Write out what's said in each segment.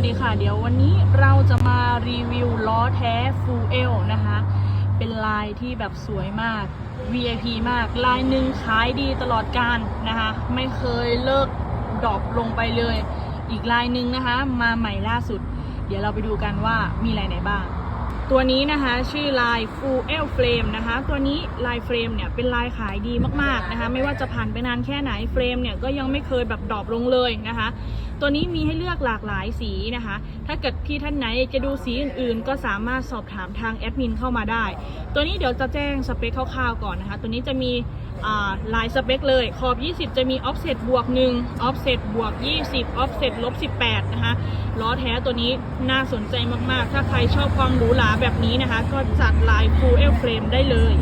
วัสดีค่ะ เดี๋ยววันนี้เราจะมารีวิวล้อแท้ Full L นะคะ เป็นลายที่แบบสวยมาก VIP มาก ลายหนึ่งขายดีตลอดการนะคะ ไม่เคยเลิกดรอปลงไปเลย อีกลายหนึ่งนะคะ มาใหม่ล่าสุด เดี๋ยวเราไปดูกันว่ามีลายไหนบ้าง ตัวนี้นะคะชื่อลาย Full L Frame นะคะ ตัวนี้ลายเฟรมเนี่ยเป็นลายขายดีมากๆนะคะ ไม่ว่าจะผ่านไปนานแค่ไหนเฟรมเนี่ยก็ยังไม่เคยแบบดรอปลงเลยนะคะ ตัวนี้มีให้เลือกหลากหลายสีนะคะ ถ้าเกิดพี่ท่านไหนจะดูสีอื่นๆ ก็สามารถสอบถามทางแอดมินเข้ามาได้ ตัวนี้เดี๋ยวจะแจ้งสเปคคร่าวๆก่อนนะคะ ตัวนี้จะมีลายสเปคเลยขอบ 20 จะมี offset บวก1 offset บวก 20 offset ลบ 18 นะคะ ล้อแท้ตัวนี้น่าสนใจมากๆ ถ้าใครชอบความหรูหราแบบนี้นะคะ ก็จัดลาย full L frame ได้เลย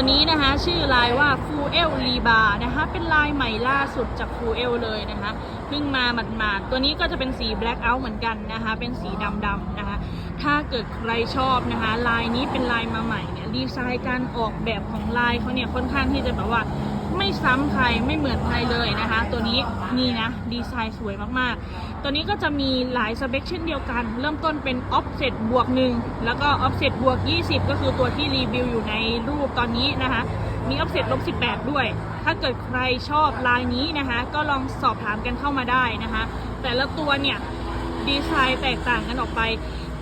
ตัวนี้นะคะชื่อลายว่าฟูเอลลีบานะคะเป็นลายใหม่ล่าสุดจากฟูเอลเลยนะคะเพิ่งมาหมาดๆตัวนี้ก็จะเป็นสีแบล็คเอาท์เหมือนกันนะคะเป็นสีดำๆนะคะถ้าเกิดใครชอบนะคะลายนี้เป็นลายมาใหม่เนี่ยดีไซน์การออกแบบของลายเขาเนี่ยค่อนข้างที่จะแบบว่า ไม่ซ้ำใครไม่เหมือนใครเลยนะคะ ตัวนี้นี่นะดีไซน์สวยมากๆ ตัวนี้ก็จะมีหลายสเปคเช่นเดียวกัน เริ่มต้นเป็น offset บวกหนึ่งแล้วก็ offset บวก 20 ก็คือตัวที่รีวิวอยู่ในรูปตอนนี้นะคะ มี offset ลบ 18 ด้วย ถ้าเกิดใครชอบลายนี้นะคะ ก็ลองสอบถามกันเข้ามาได้นะคะ แต่ละตัวเนี่ยดีไซน์แตกต่างกันออกไป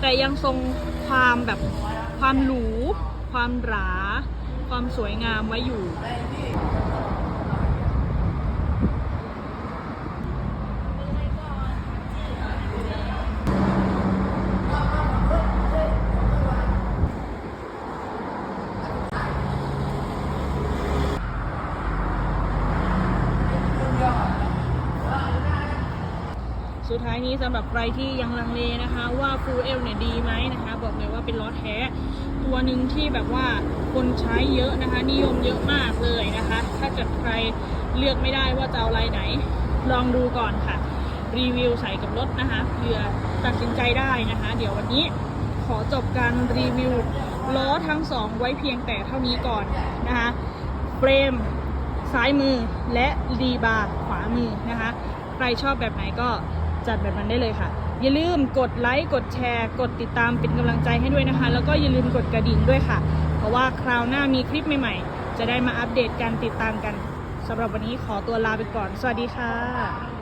แต่ยังทรงความแบบความหรู ความหรา ความสวยงามไว้อยู่ สุดท้ายนี้สำหรับใครที่ยังลังเลนะคะ ว่า Full L เนี่ยดีไหมนะคะ บอกเลยว่าเป็นล้อแท้ ตัวหนึ่งที่แบบว่าคนใช้เยอะนะคะ นิยมเยอะมากเลยนะคะ ถ้าเกิดใครเลือกไม่ได้ว่าจะเอาลายไหน ลองดูก่อนค่ะ รีวิวใส่กับรถนะคะเพื่อตัดสินใจได้นะคะ เดี๋ยววันนี้ขอจบการรีวิวล้อทั้งสองไว้เพียงแต่เท่านี้ก่อนนะคะเฟรมซ้ายมือและรีบาร์ขวามือนะคะ ใครชอบแบบไหนก็ จัดแบบนั้นได้เลยค่ะ อย่าลืมกดไลค์กดแชร์ กดติดตามเป็นกำลังใจให้ด้วยนะคะ แล้วก็อย่าลืมกดกระดิ่งด้วยค่ะ เพราะว่าคราวหน้ามีคลิปใหม่ ๆ จะได้มาอัปเดตการติดตามกันสำหรับวันนี้ขอตัวลาไปก่อน สวัสดีค่ะ